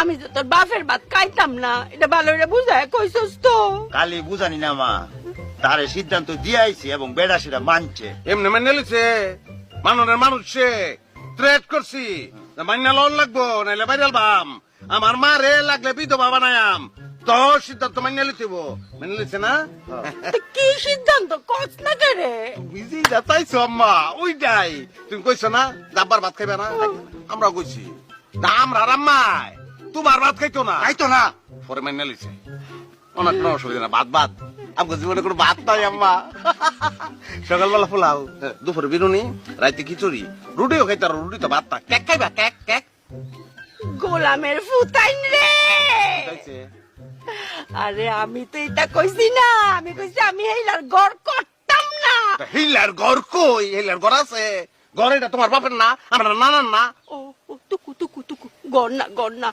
আমি তো তোর বাপের ভাত খাইতাম না। এটা ভালো করে বুঝায় কইছস তো। কালি বুঝানি না মা। তারে সিদ্ধান্ত দিয়ে আইছি এবং বেড়া সেটা মানছে। এমনি মেনে লিছে মাননের মানুষ সে। থ্রেট করছি। মান্য লোন লাগবো নাইলে বাইরে বাম। আমার মা রে লাগলে বিধবা বানায়াম। তো সিদ্ধান্ত মান্য লিতিব মেনে লিছে না? কি সিদ্ধান্ত? কস না করে বিজি যাতাইছো আম্মা ওইটাই। তুমি কইছো না ডাব্বার ভাত খাইবে না? আমরা কইছি। না আমরা আম্মাই। তোমার ভাত খাইতো না? তাই তো না। পরে লিছে অনেক কোনো অসুবিধা না ভাত ভাত আমাকে জীবনে কোনো ভাত নাই আম্মা। সকালবেলা পোলাও দুপুরে বিরুনি রাইতে খিচুড়ি। রুটিও খাইতার রুটি তো ভাত না কেক খাইবা কেক কেক? গোলামের ফুতাইন রে! আরে আমি তো এটা কইছি না। আমি কইছি আমি এইলার ঘর করতাম না। হিলার ঘর কই? হিলার ঘর আছে। ঘর এটা তোমার বাপের না আমরা নানার না। ও ও, টুকু টুকু টুকু। গড় না গড় না।